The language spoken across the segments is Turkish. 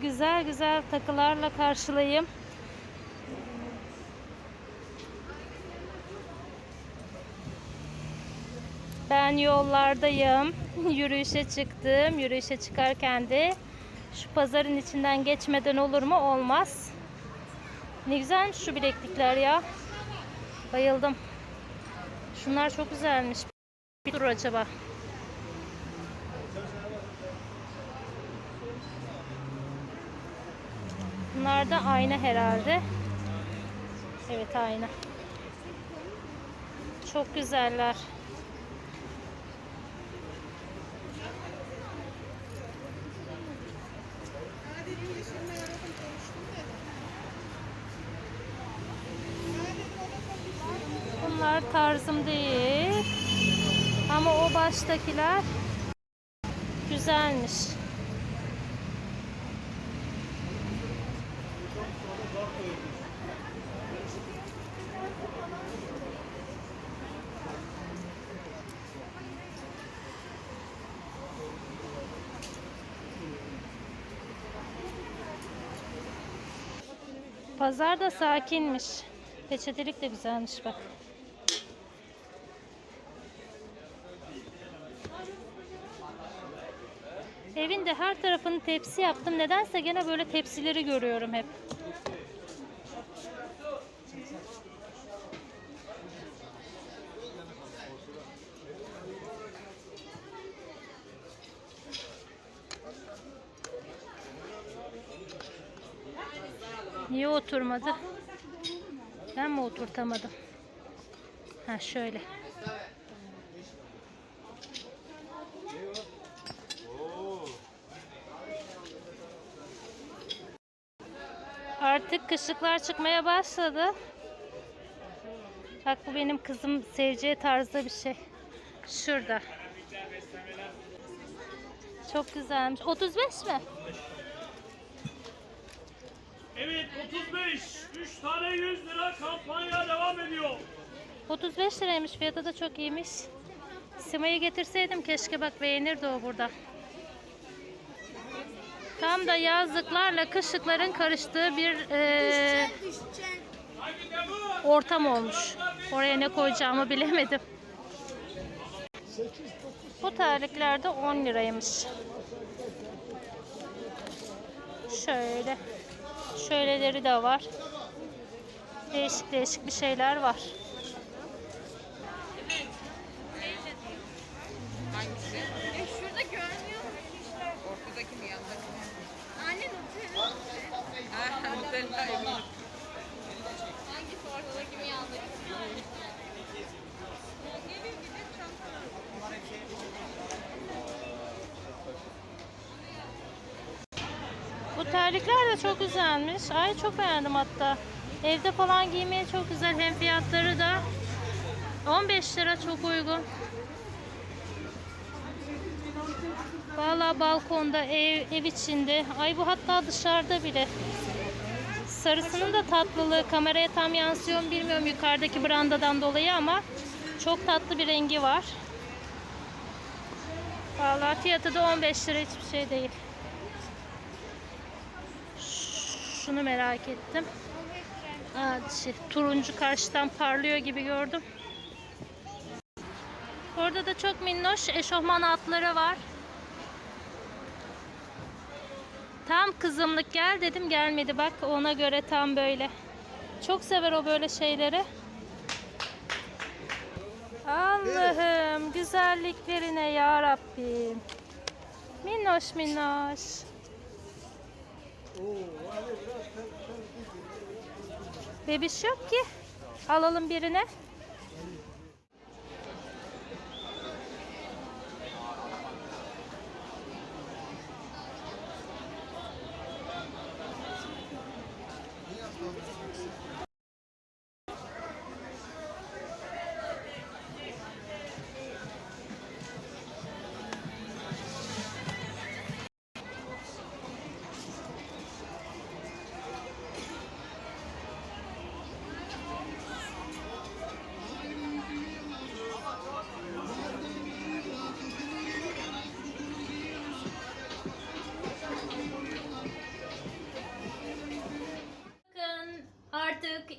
güzel güzel takılarla karşılayayım. Ben yollardayım. Yürüyüşe çıktım. Yürüyüşe çıkarken de şu pazarın içinden geçmeden olur mu? Olmaz. Ne güzelmiş şu bileklikler ya. Bayıldım. Şunlar çok güzelmiş. Bir dur acaba. Bunlar da ayna herhalde. Evet ayna. Çok güzeller. Bunlar tarzım değil. Ama o baştakiler güzelmiş. Pazar da sakinmiş. Peçetelik de güzelmiş bak. Evin de her tarafını tepsi yaptım. Nedense gene böyle tepsileri görüyorum hep. Niye oturmadı? Ben mi oturtamadım? Ha şöyle. Artık kışlıklar çıkmaya başladı. Bak bu benim kızım seveceği tarzda bir şey. Şurada. Çok güzelmiş. 35 mi? Evet 35. 3 tane 100 lira kampanya devam ediyor. 35 liraymış. Fiyatı da çok iyiymiş. Sima'yı getirseydim keşke bak beğenirdi o burada. Tam da yazlıklarla kışlıkların karıştığı bir eee, ortam olmuş. Oraya ne koyacağımı bilemedim. Bu terliklerde 10 liraymış. Şöyle. Şöyleleri de var. Değişik değişik bir şeyler var. Terlikler de çok güzelmiş. Ay çok beğendim hatta. Evde falan giymeye çok güzel. Hem fiyatları da 15 lira çok uygun. Valla balkonda, ev, ev içinde. Ay bu hatta dışarıda bile. Sarısının da tatlılığı kameraya tam yansıyor mu bilmiyorum yukarıdaki brandadan dolayı ama çok tatlı bir rengi var. Valla fiyatı da 15 lira hiçbir şey değil. Şunu merak ettim. Aa, şey, turuncu karşıdan parlıyor gibi gördüm. Orada da çok minnoş eşofman atları var. Tam kızımlık gel dedim gelmedi bak ona göre tam böyle. Çok sever o böyle şeyleri. Allah'ım güzelliklerine ya Rabbim. Minnoş minnoş. Bebiş yok ki. Alalım birine.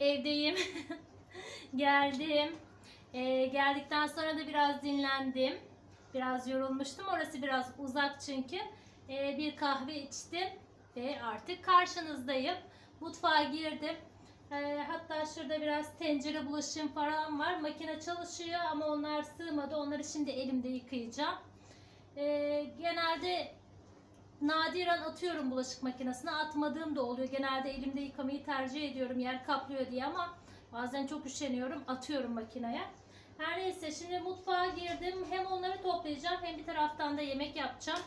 Evdeyim. Geldim. Ee, geldikten sonra da biraz dinlendim. Biraz yorulmuştum. Orası biraz uzak çünkü. Ee, bir kahve içtim ve artık karşınızdayım. Mutfağa girdim. Ee, hatta şurada biraz tencere bulaşığım falan var. Makine çalışıyor ama onlar sığmadı. Onları şimdi elimde yıkayacağım. Ee, genelde nadiren atıyorum bulaşık makinesine. Atmadığım da oluyor. Genelde elimde yıkamayı tercih ediyorum yer kaplıyor diye ama bazen çok üşeniyorum. Atıyorum makineye. Her neyse şimdi mutfağa girdim. Hem onları toplayacağım hem bir taraftan da yemek yapacağım.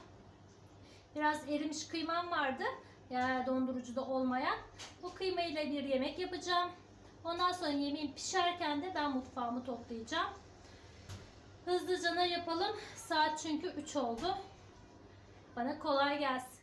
Biraz erimiş kıymam vardı. Ya dondurucuda olmayan. Bu kıymayla bir yemek yapacağım. Ondan sonra yemeğim pişerken de ben mutfağımı toplayacağım. Hızlıca ne yapalım? Saat çünkü 3 oldu. Bana kolay gelsin.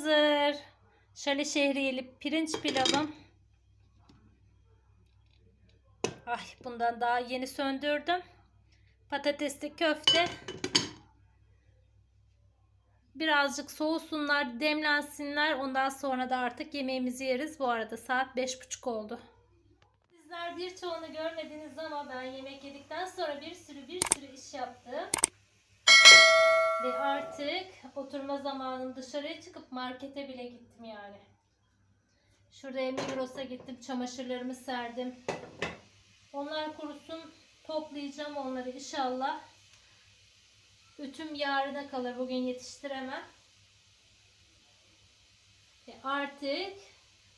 Hazır. Şöyle şehriyeli pirinç pilavım. Ay bundan daha yeni söndürdüm. Patatesli köfte. Birazcık soğusunlar, demlensinler. Ondan sonra da artık yemeğimizi yeriz. Bu arada saat 5.30 oldu. Sizler birçoğunu görmediniz ama ben yemek yedikten sonra bir sürü bir sürü iş yaptım. Ve artık oturma zamanım dışarıya çıkıp markete bile gittim yani. Şurada Migros'a gittim. Çamaşırlarımı serdim. Onlar kurusun. Toplayacağım onları inşallah. Ütüm yarına kalır. Bugün yetiştiremem. Ve artık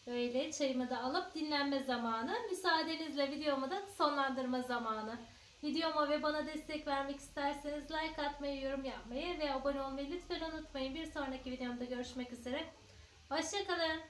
böyle çayımı da alıp dinlenme zamanı. Müsaadenizle videomu da sonlandırma zamanı. Videoma ve bana destek vermek isterseniz like atmayı, yorum yapmayı ve abone olmayı lütfen unutmayın. Bir sonraki videomda görüşmek üzere. Hoşçakalın.